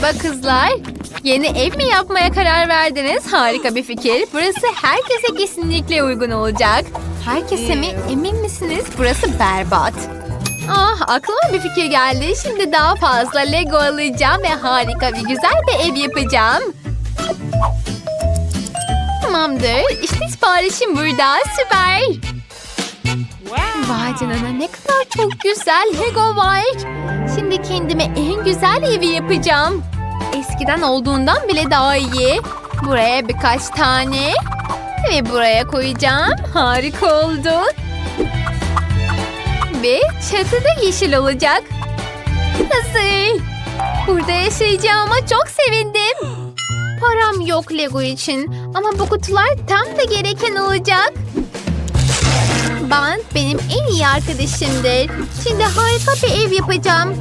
Merhaba kızlar. Yeni ev mi yapmaya karar verdiniz? Harika bir fikir. Burası herkese kesinlikle uygun olacak. Herkese mi? Emin misiniz? Burası berbat. Ah aklıma bir fikir geldi. Şimdi daha fazla Lego alacağım ve harika bir güzel bir ev yapacağım. Tamamdır. İşte siparişim burada. Süper. Vay canına ne kadar çok güzel Lego var. Şimdi kendime en güzel evi yapacağım. Eskiden olduğundan bile daha iyi. Buraya birkaç tane ve buraya koyacağım. Harika oldu. Ve çatı da yeşil olacak. Nasıl? Burada yaşayacağıma çok sevindim. Param yok Lego için ama bu kutular tam da gereken olacak. Bant benim en iyi arkadaşımdır. Şimdi harika bir ev yapacağım.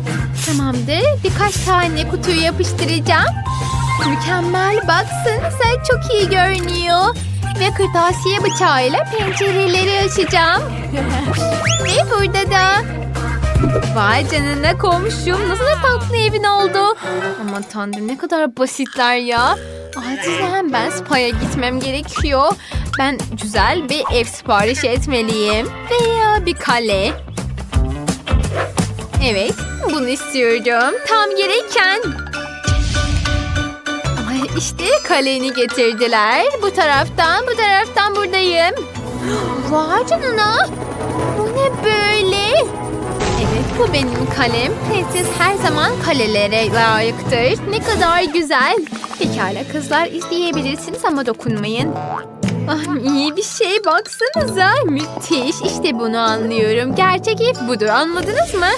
Tamamdır. Birkaç tane kutuyu yapıştıracağım. Mükemmel. Baksanıza çok iyi görünüyor. Ve kırtasiye bıçağıyla pencereleri açacağım. Ve burada da. Vay canına komşum. Nasıl da tatlı evin oldu. Aman tanrım ne kadar basitler ya. Acilen ben spa'ya gitmem gerekiyor. Ben güzel bir ev sipariş etmeliyim. Veya bir kale. Evet, bunu istiyorum. Tam gereken. Ay işte kaleni getirdiler. Bu taraftan, bu taraftan buradayım. Vay canına. Bu ne böyle? Bu benim kalem. Prenses her zaman kalelere layıktır. Ne kadar güzel. Pekala kızlar izleyebilirsiniz ama dokunmayın. Ah, iyi bir şey baksanıza. Müthiş. İşte bunu anlıyorum. Gerçek ev budur anladınız mı?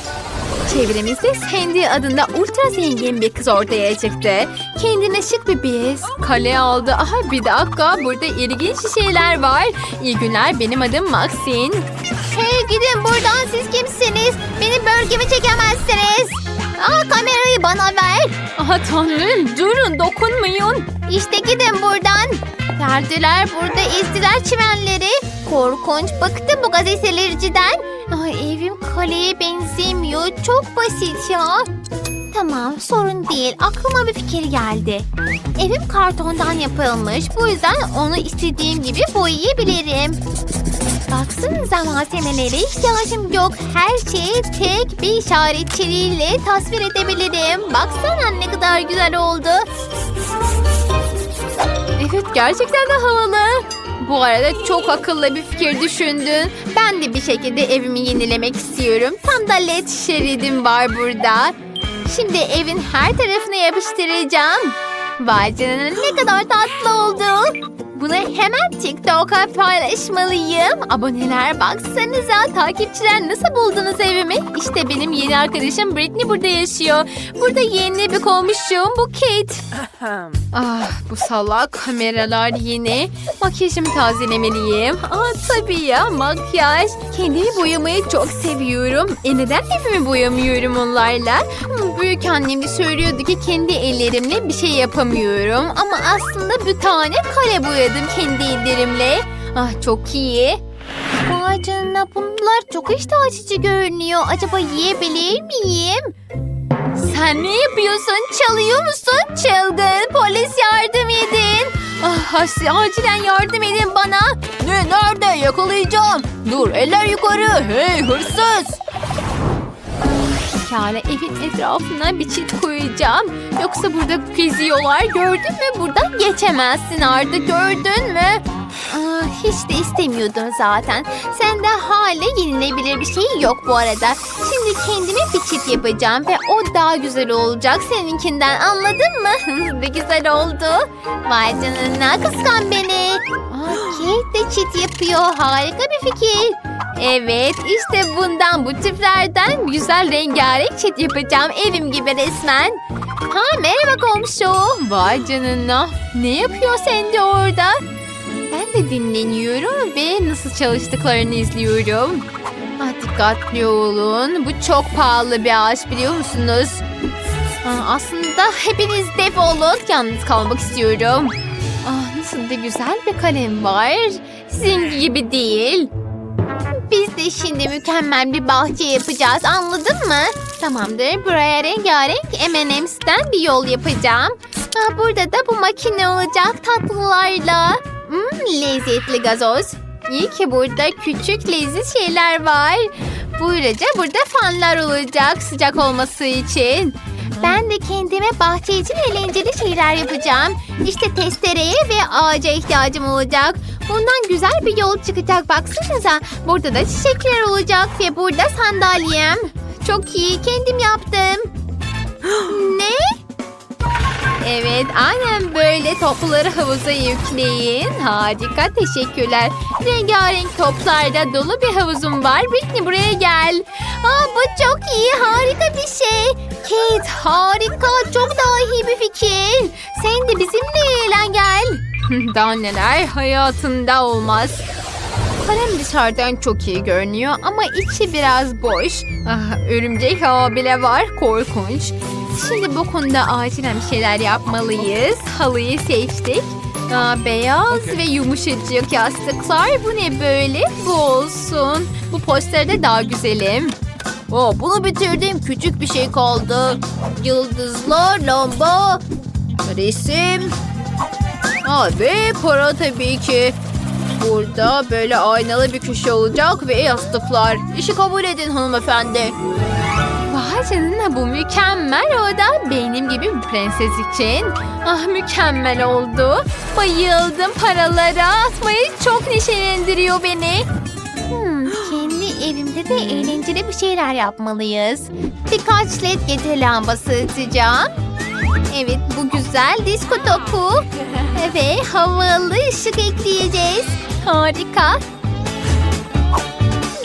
Çevremizde Sandy adında ultra zengin bir kız ortaya çıktı. Kendine şık bir bez, kale aldı. Aha bir dakika burada ilginç şeyler var. İyi günler benim adım Maxine. Hey gidin buradan siz kimsiniz? Benim bölgemi çekemezsiniz. Aa kamerayı bana ver. Aha tanrım durun dokunmayın. İşte gidin buradan. Geldiler burada izdiler çimenleri. Korkunç bıktım bu gazetelericiden. Ay evim kaleye benzemiyor. Çok basit ya. Tamam sorun değil. Aklıma bir fikir geldi. Evim kartondan yapılmış. Bu yüzden onu istediğim gibi boyayabilirim. Baksanıza malzemelere ihtiyacım yok. Her şeyi tek bir işaretçiliğiyle tasvir edebilirim. Baksana ne kadar güzel oldu. Evet gerçekten de havalı. Bu arada çok akıllı bir fikir düşündün. Ben de bir şekilde evimi yenilemek istiyorum. Tam da led şeridim var burada. Şimdi evin her tarafına yapıştıracağım. Vay canına ne kadar tatlı oldu. Bunu hemen TikTok'a paylaşmalıyım. Aboneler baksanıza takipçiler nasıl buldunuz evimi? İşte benim yeni arkadaşım Britney burada yaşıyor. Burada yeni bir komşum bu Kate. Ah bu salak kameralar yeni. Makyajımı tazelemeliyim. Aa tabii ya makyaj. Kendimi boyamayı çok seviyorum. E neden evimi boyamıyorum onlarla? Hmm, Büyük annem de söylüyordu ki kendi ellerimle bir şey yapamıyorum. Ama aslında bir tane kare boyadım kendi ellerimle. Ah çok iyi. Vay bunlar çok iştah açıcı görünüyor. Acaba yiyebilir miyim? Sen ne yapıyorsun? Çalıyor musun? Çılgın. Polis yardım edin. Ah, acilen yardım edin bana. Ne nerede? Yakalayacağım. Dur eller yukarı. Hey hırsız. Pekala evin etrafına bir çit koyacağım. Yoksa burada geziyorlar. Gördün mü? Buradan geçemezsin artık. Gördün mü? Aa, hiç de istemiyordum zaten. Sende hale yenilebilir bir şey yok bu arada. Şimdi kendime bir çit yapacağım ve o daha güzel olacak seninkinden anladın mı? ne güzel oldu. Vay canına kıskan beni. Aa, Kate de çit yapıyor. Harika bir fikir. Evet işte bundan bu tiplerden güzel rengarenk çit yapacağım evim gibi resmen. Ha merhaba komşu. Vay canına. Ne yapıyor sen de orada? Ben de dinleniyorum ve nasıl çalıştıklarını izliyorum. Ah, dikkatli olun. Bu çok pahalı bir ağaç biliyor musunuz? Ah, aslında hepiniz defolun. Yalnız kalmak istiyorum. Ah, nasıl da güzel bir kalem var. Sizin gibi değil. Biz de şimdi mükemmel bir bahçe yapacağız anladın mı? Tamamdır. Buraya rengarenk M&M's'ten bir yol yapacağım. Aa, burada da bu makine olacak tatlılarla. Hmm, lezzetli gazoz. İyi ki burada küçük leziz şeyler var. Böylece burada fanlar olacak sıcak olması için. Ben de kendime bahçe için eğlenceli şeyler yapacağım. İşte testereye ve ağaca ihtiyacım olacak. Bundan güzel bir yol çıkacak baksanıza. Burada da çiçekler olacak ve burada sandalyem. Çok iyi kendim yaptım. ne? Evet aynen böyle topları havuza yükleyin. Harika teşekkürler. Rengarenk toplarda dolu bir havuzum var. Britney buraya gel. Aa, bu çok iyi harika bir şey. Kate harika çok daha iyi bir fikir. Sen de bizimle eğlen gel. daha neler hayatında olmaz. Kalem dışarıdan çok iyi görünüyor ama içi biraz boş. Ah, örümcek ağı bile var korkunç. Şimdi bu konuda acilen bir şeyler yapmalıyız. Halıyı seçtik. Aa, beyaz ve yumuşacık yastıklar. Bu ne böyle? Bu olsun. Bu posterde daha güzelim. Oh, bunu bitirdim. Küçük bir şey kaldı. Yıldızlar, lamba, resim. Aa, ve para tabii ki. Burada böyle aynalı bir köşe olacak ve yastıklar. İşi kabul edin hanımefendi. Canına bu mükemmel o da benim gibi bir prenses için. Ah mükemmel oldu. Bayıldım paralara atmayı çok neşelendiriyor beni. Hmm, kendi evimde de eğlenceli bir şeyler yapmalıyız. Birkaç led gece lambası atacağım. Evet bu güzel disko topu. Ve havalı ışık ekleyeceğiz. Harika.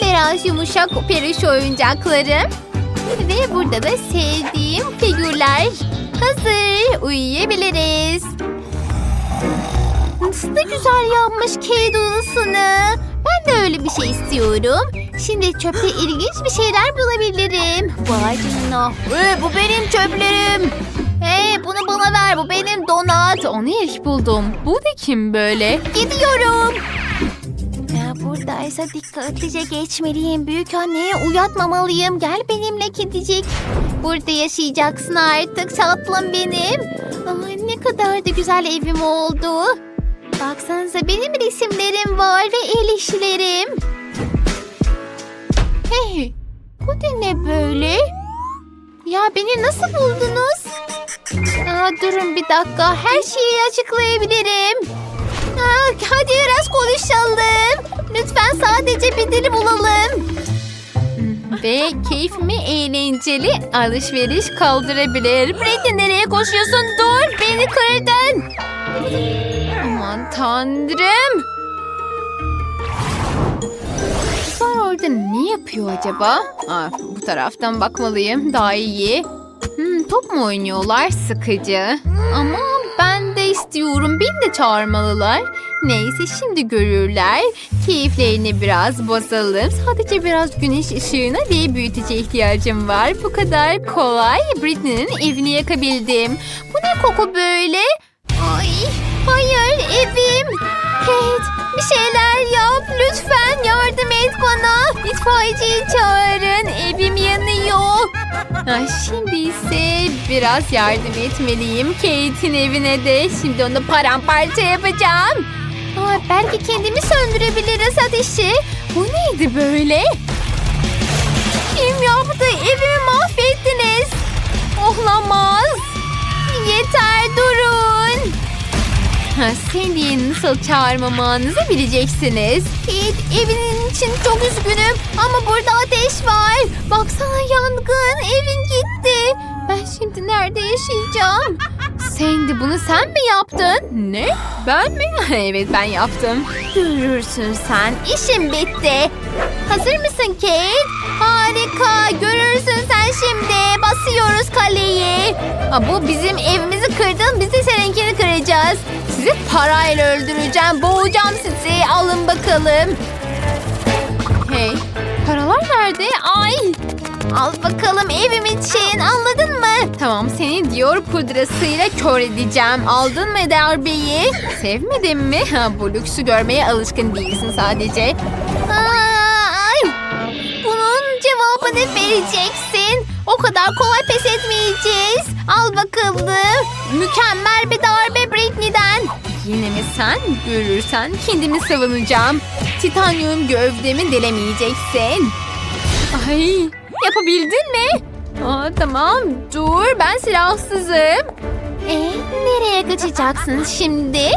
Biraz yumuşak peluş oyuncaklarım. Ve burada da sevdiğim figürler. Hazır. Uyuyabiliriz. Nasıl da güzel yapmış Kate odasını. Ben de öyle bir şey istiyorum. Şimdi çöpte ilginç bir şeyler bulabilirim. Vay canına. Ee, bu benim çöplerim. Hey bunu bana ver. Bu benim donat. Onu ilk buldum. Bu da kim böyle? Gidiyorum. Buradaysa dikkatlice geçmeliyim. Büyük anneye uyatmamalıyım. Gel benimle kedicik. Burada yaşayacaksın artık tatlım benim. Ay ne kadar da güzel evim oldu. Baksanıza benim resimlerim var ve el işlerim. Hey, bu da ne böyle? Ya beni nasıl buldunuz? Aa, durun bir dakika, her şeyi açıklayabilirim. Aa, hadi biraz konuşalım. Lütfen sadece bir dili bulalım. Ve keyfimi eğlenceli alışveriş kaldırabilir. Britney nereye koşuyorsun? Dur beni kırdın. Aman tanrım. Kızlar orada ne yapıyor acaba? Aa, bu taraftan bakmalıyım daha iyi. Hmm, top mu oynuyorlar? Sıkıcı. Ama istiyorum. Beni de çağırmalılar. Neyse şimdi görürler. Keyiflerini biraz bozalım. Sadece biraz güneş ışığına diye büyütece ihtiyacım var. Bu kadar kolay. Britney'nin evini yakabildim. Bu ne koku böyle? Ay, hayır evim. Kate bir şeyler yap. Lütfen yardım et bana. İtfaiyeciyi çağırın. Evim yanıyor. Ay, şimdi ise biraz yardım etmeliyim Kate'in evine de. Şimdi onu paramparça yapacağım. Aa, belki kendimi söndürebiliriz ateşi. Bu neydi böyle? Kim yaptı? Evimi mahvettiniz. Olamaz. Yeter durun. Sandy'yi nasıl çağırmamanızı bileceksiniz. Kate evinin için çok üzgünüm ama burada ateş var. Baksana yangın evin gitti. Ben şimdi nerede yaşayacağım? Sandy bunu sen mi yaptın? Ne? Ben mi? evet ben yaptım. Görürsün sen. İşim bitti. Hazır mısın Kate? Harika. Görürsün sen şimdi. Basıyoruz kaleyi. Aa, bu bizim evimizi kırdın. Biz de seninkini kıracağız. Sizi parayla öldüreceğim. Boğacağım sizi. Alın bakalım. Hey. Paralar nerede? Ay. Al bakalım evim için anladın mı? Tamam seni diyor pudrasıyla kör edeceğim. Aldın mı darbeyi? Sevmedin mi? Ha, bu lüksü görmeye alışkın değilsin sadece. Aa, ay. Bunun cevabını vereceksin. O kadar kolay pes etmeyeceğiz. Al bakalım. Mükemmel bir darbe Britney'den. Yine mi sen? Görürsen kendimi savunacağım. Titanyum gövdemi delemeyeceksin. Ay yapabildin mi? Aa, tamam dur ben silahsızım. E, nereye kaçacaksın şimdi?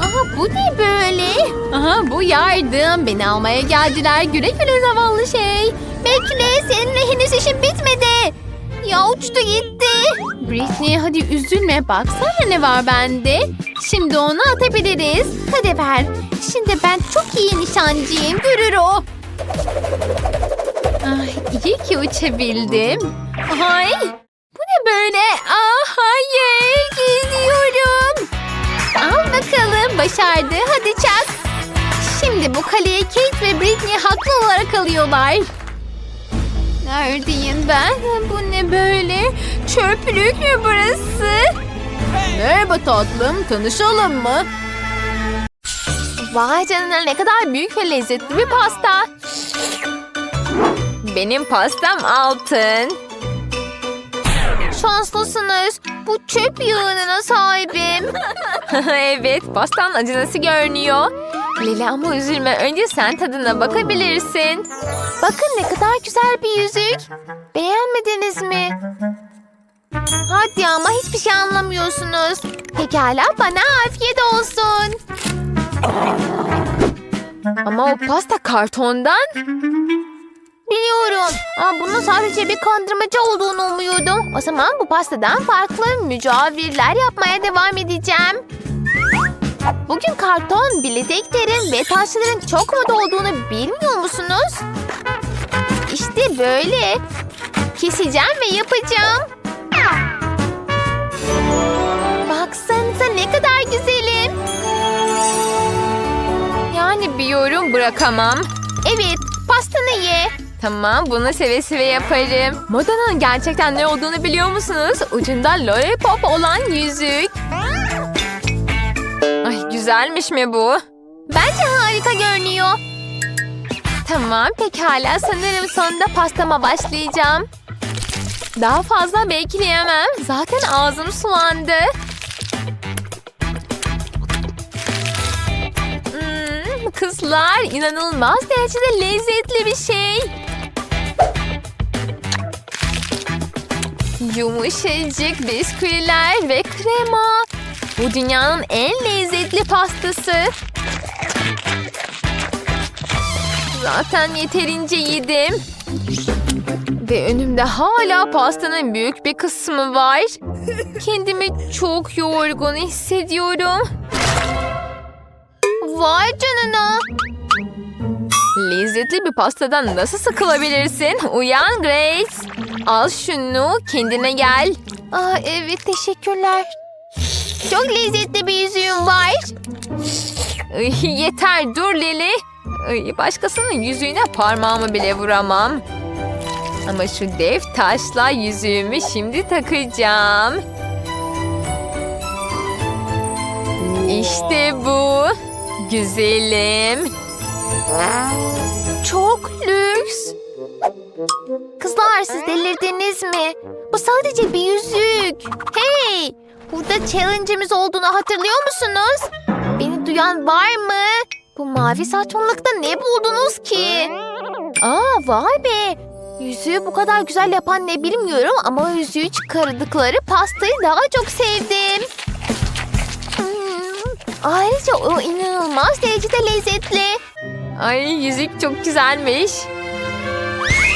Aha bu ne böyle? Aha bu yardım. Beni almaya geldiler. Güle güle zavallı şey. Bekle seninle henüz işim bitmedi. Ya uçtu gitti. Britney hadi üzülme. Baksana ne var bende. Şimdi onu atabiliriz. Hadi ver. Şimdi ben çok iyi nişancıyım. Görür o. Ay, iyi ki uçabildim. Ay, bu ne böyle? Aa, hayır, gidiyorum. Al bakalım, başardı. Hadi çak. Şimdi bu kaleye Kate ve Britney haklı olarak alıyorlar. Neredeyim ben? Bu ne böyle? Çöplük mü burası? Merhaba tatlım, tanışalım mı? Vay canına ne kadar büyük ve lezzetli bir pasta. Benim pastam altın. Şanslısınız. Bu çöp yığınına sahibim. evet, pastan acınası görünüyor. Lili ama üzülme. Önce sen tadına bakabilirsin. Bakın ne kadar güzel bir yüzük. Beğenmediniz mi? Hadi ama hiçbir şey anlamıyorsunuz. Pekala bana afiyet olsun. Ama o pasta kartondan. Biliyorum. Ama bunun sadece bir kandırmaca olduğunu umuyordum. O zaman bu pastadan farklı mücavirler yapmaya devam edeceğim. Bugün karton, bileziklerin ve taşların çok moda olduğunu bilmiyor musunuz? İşte böyle. Keseceğim ve yapacağım. Baksanıza ne kadar güzelim. Yani bir yorum bırakamam. Evet, pastanı ye. Tamam, bunu seve seve yaparım. Modanın gerçekten ne olduğunu biliyor musunuz? Ucunda lollipop olan yüzük. Ay güzelmiş mi bu? Bence harika görünüyor. Tamam, pekala. Sanırım sonunda pastama başlayacağım. Daha fazla bekleyemem. Zaten ağzım sulandı. Hmm, kızlar inanılmaz derecede lezzetli bir şey. Yumuşacık bisküviler ve krema. Bu dünyanın en lezzetli pastası. Zaten yeterince yedim. Ve önümde hala pastanın büyük bir kısmı var. Kendimi çok yorgun hissediyorum. Vay canına. Lezzetli bir pastadan nasıl sıkılabilirsin? Uyan Grace. Al şunu kendine gel. Aa, evet teşekkürler. Çok lezzetli bir yüzüğüm var. Yeter dur Lili. Başkasının yüzüğüne parmağımı bile vuramam. Ama şu dev taşla yüzüğümü şimdi takacağım. İşte bu. Güzelim. Çok lüks. Kızlar siz delirdiniz mi? Bu sadece bir yüzük. Hey! Burada challenge'imiz olduğunu hatırlıyor musunuz? Beni duyan var mı? Bu mavi saçmalıkta ne buldunuz ki? Aa vay be! Yüzüğü bu kadar güzel yapan ne bilmiyorum ama yüzüğü çıkardıkları pastayı daha çok sevdim. Hmm, Ayrıca o inanılmaz derecede lezzetli. Ay yüzük çok güzelmiş.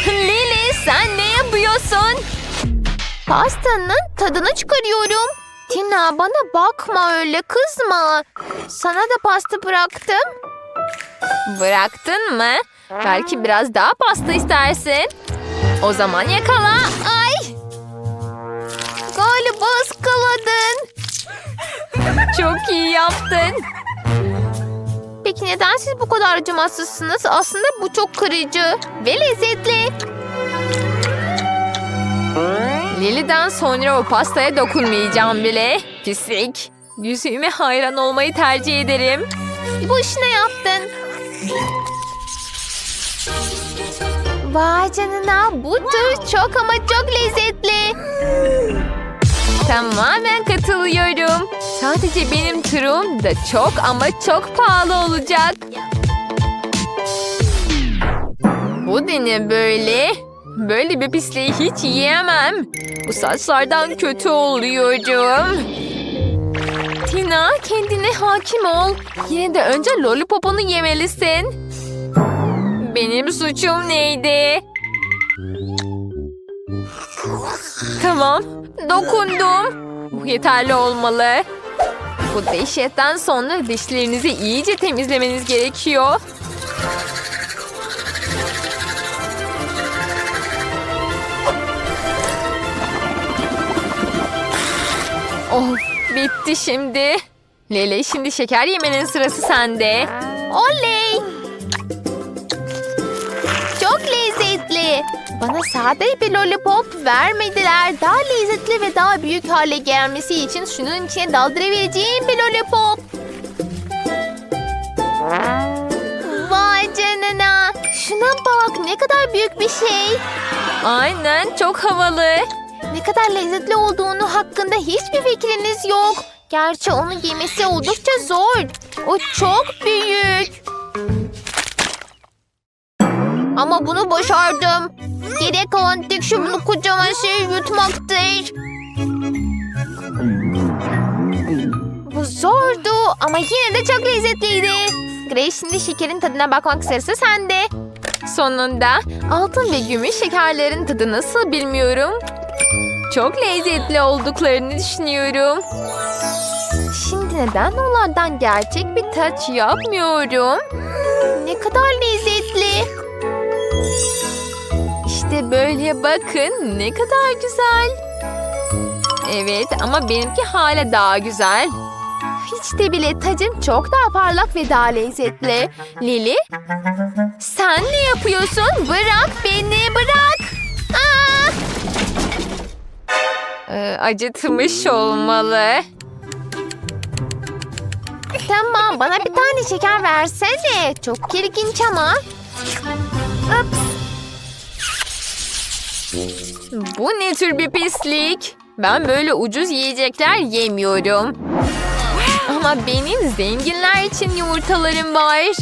Lili sen ne yapıyorsun? Pastanın tadını çıkarıyorum. Tina bana bakma öyle kızma. Sana da pasta bıraktım. Bıraktın mı? Belki biraz daha pasta istersin. O zaman yakala. Ay! Galiba ıskaladın. Çok iyi yaptın. Peki neden siz bu kadar acımasızsınız? Aslında bu çok kırıcı ve lezzetli. Lili'den sonra o pastaya dokunmayacağım bile. Pislik. Yüzüğüme hayran olmayı tercih ederim. Bu işine yaptın. Vay canına bu tür çok ama çok lezzetli. Tamamen katılıyorum. Sadece benim turum da çok ama çok pahalı olacak. Bu da ne böyle? Böyle bir pisliği hiç yiyemem. Bu saçlardan kötü oluyorum. Tina kendine hakim ol. Yine de önce lollipopunu yemelisin. Benim suçum neydi? Tamam, dokundum. Bu yeterli olmalı. Bu dehşetten sonra dişlerinizi iyice temizlemeniz gerekiyor. Oh, bitti şimdi. Lele şimdi şeker yemenin sırası sende. Oley! Bana sade bir lollipop vermediler. Daha lezzetli ve daha büyük hale gelmesi için şunun içine daldırabileceğim bir lollipop. Vay canına. Şuna bak ne kadar büyük bir şey. Aynen çok havalı. Ne kadar lezzetli olduğunu hakkında hiçbir fikriniz yok. Gerçi onu yemesi oldukça zor. O çok büyük. Ama bunu başardım. Gerek olan tek şey bunu kocaman şey yutmaktır. Bu zordu ama yine de çok lezzetliydi. Grace şimdi şekerin tadına bakmak sırası sende. Sonunda altın ve gümüş şekerlerin tadı nasıl bilmiyorum. Çok lezzetli olduklarını düşünüyorum. Şimdi neden onlardan gerçek bir tat yapmıyorum? Ne kadar lezzetli. Böyle bakın ne kadar güzel. Evet ama benimki hala daha güzel. Hiç de bile tacım çok daha parlak ve daha lezzetli. Lili, sen ne yapıyorsun? Bırak beni, bırak. Aa! Ee, acıtmış olmalı. Tamam, bana bir tane şeker versene. Çok ilginç ama. Ups. Bu ne tür bir pislik? Ben böyle ucuz yiyecekler yemiyorum. Ama benim zenginler için yumurtalarım var.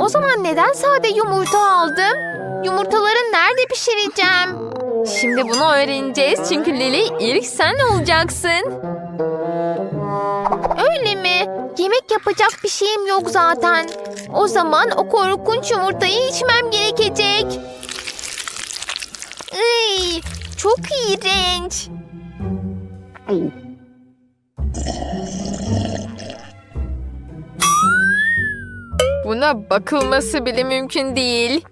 O zaman neden sade yumurta aldım? Yumurtaları nerede pişireceğim? Şimdi bunu öğreneceğiz çünkü Lili ilk sen olacaksın. Öyle mi? Yemek yapacak bir şeyim yok zaten. O zaman o korkunç yumurtayı içmem gerekecek. Iy, çok iğrenç. Buna bakılması bile mümkün değil.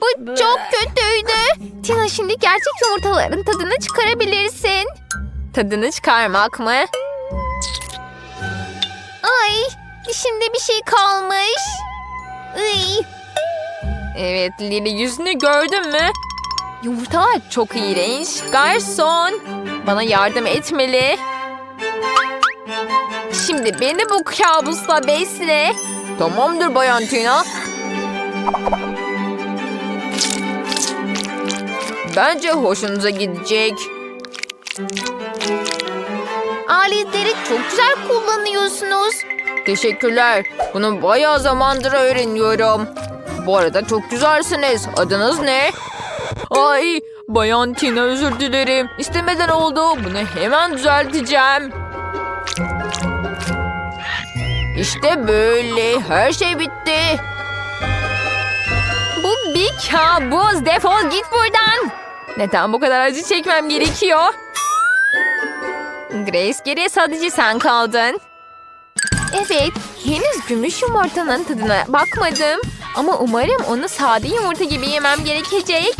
Bu çok kötüydü. Tina şimdi gerçek yumurtaların tadını çıkarabilirsin. Tadını çıkarmak mı? Ay, dişimde bir şey kalmış. Iy. Evet, Lili yüzünü gördün mü? Yumurtalar çok iğrenç. Garson, bana yardım etmeli. Şimdi beni bu kabusla besle. Tamamdır Bayan Tina. Bence hoşunuza gidecek. Aletleri çok güzel kullanıyorsunuz. Teşekkürler. Bunu bayağı zamandır öğreniyorum. Bu arada çok güzelsiniz. Adınız ne? Ay, Bayan Tina özür dilerim. İstemeden oldu. Bunu hemen düzelteceğim. İşte böyle. Her şey bitti. Bu bir kabus. Defol git buradan. Neden bu kadar acı çekmem gerekiyor? Grace geriye sadece sen kaldın. Evet, henüz gümüş yumurtanın tadına bakmadım. Ama umarım onu sade yumurta gibi yemem gerekecek.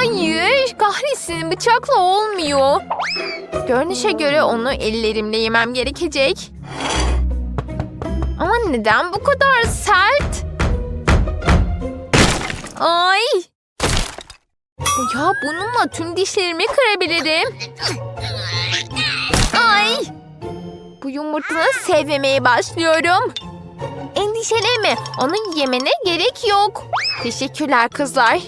Hayır, kahretsin bıçakla olmuyor. Görünüşe göre onu ellerimle yemem gerekecek. Ama neden bu kadar sert? Ay! Ya bununla tüm dişlerimi kırabilirim. Ay! Bu yumurtanı sevmemeye başlıyorum. En Endişelenme. Onun yemene gerek yok. Teşekkürler kızlar.